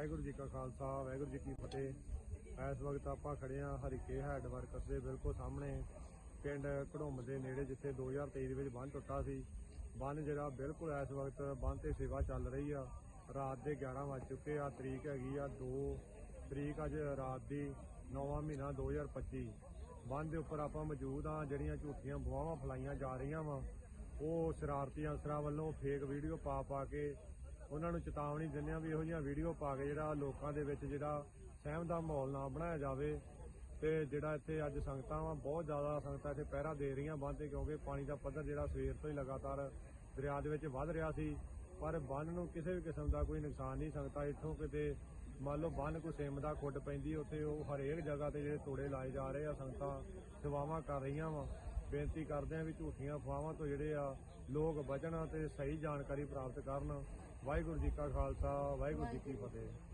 ਵਾਹਿਗੁਰੂ ਜੀ ਕਾ ਖਾਲਸਾ, ਵਾਹਿਗੁਰੂ ਜੀ ਕੀ ਫਤਿਹ। ਇਸ ਵਕਤ ਆਪਾਂ ਖੜੇ ਆ ਹਰੀਕੇ ਹੈਡ ਵਰਕਸ ਦੇ ਬਿਲਕੁਲ ਸਾਹਮਣੇ, ਪਿੰਡ ਘੜੁੰਮ ਦੇ ਨੇੜੇ ਜਿੱਥੇ 2023 ਦੇ ਵਿੱਚ ਬੰਨ ਟੁੱਟਾ ਸੀ। ਬੰਨ ਜਿਹੜਾ ਬਿਲਕੁਲ ਇਸ ਵਕਤ ਬੰਨ ਤੇ ਸੇਵਾ ਚੱਲ ਰਹੀ ਆ। ਰਾਤ ਦੇ 11 ਵੱਜ ਚੁੱਕੇ ਆ, ਤਰੀਕ ਹੈਗੀ ਆ 2 ਤਰੀਕ ਅੱਜ ਰਾਤ ਦੀ 9ਵਾਂ ਮਹੀਨਾ 2025 ਬੰਨ ਦੇ ਉੱਪਰ ਆਪਾਂ ਮੌਜੂਦ ਆ ਜਿਹੜੀਆਂ ਝੂਠੀਆਂ ਬੁਆਵਾਂ ਫਲਾਈਆਂ ਜਾ ਰਹੀਆਂ ਵਾ। ਉਹ ਸ਼ਰਾਰਤੀ ਅਨਸਰਾਂ ਵੱਲੋਂ ਫੇਕ ਵੀਡੀਓ ਪਾ ਪਾ ਕੇ ਉਹਨਾਂ ਨੂੰ ਚੇਤਾਵਨੀ ਦਿੰਦੇ ਆ ਵੀ ਇਹੋ ਜਿਹੀਆਂ ਵੀਡੀਓ ਪਾ ਕੇ ਜਿਹੜਾ ਲੋਕਾਂ ਦੇ ਵਿੱਚ ਜਿਹੜਾ ਸਹਿਮ ਦਾ ਮਾਹੌਲ ਨਾ ਬਣਾਇਆ ਜਾਵੇ ਤੇ ਜਿਹੜਾ ਇੱਥੇ ਅੱਜ ਸੰਗਤਾਂ ਵਾ, ਬਹੁਤ ਜ਼ਿਆਦਾ ਸੰਗਤਾਂ ਇੱਥੇ ਪਹਿਰਾ ਦੇ ਰਹੀਆਂ ਬੰਦ ਤੇ ਕਿਉਂਕਿ ਪਾਣੀ ਦਾ ਪੱਧਰ ਜਿਹੜਾ ਸਵੇਰ ਤੋਂ ਹੀ ਲਗਾਤਾਰ ਦਰਿਆ ਦੇ ਵਿੱਚ ਵੱਧ ਰਿਹਾ ਸੀ, ਪਰ ਬੰਨ ਨੂੰ ਕਿਸੇ ਵੀ ਕਿਸਮ ਦਾ ਕੋਈ ਨੁਕਸਾਨ ਨਹੀਂ, ਸੰਗਤਾਂ ਇੱਥੋਂ ਕਿਤੇ ਮੰਨ ਲਓ ਬੰਨ ਕੋ ਸੇਮ ਦਾ ਖੁੱਡ ਪੈਂਦੀ, ਉੱਥੇ ਉਹ ਹਰੇਕ ਜਗ੍ਹਾ ਤੇ ਜਿਹੜੇ ਤੋੜੇ ਲਾਏ ਜਾ ਰਹੇ ਆ, ਸੰਗਤਾਂ ਸੇਵਾਵਾਂ ਕਰ ਰਹੀਆਂ ਵਾ। ਬੇਨਤੀ ਕਰਦੇ ਹਾਂ ਵੀ ਝੂਠੀਆਂ ਅਫਵਾਹਾਂ ਤੋਂ ਜਿਹੜੇ ਆ ਲੋਕ ਬਚਣ ਤੇ ਸਹੀ ਜਾਣਕਾਰੀ ਪ੍ਰਾਪਤ ਕਰਨ। ਵਾਹਿਗੁਰੂ ਜੀ ਕਾ ਖਾਲਸਾ, ਵਾਹਿਗੁਰੂ ਜੀ ਕੀ ਫਤਿਹ।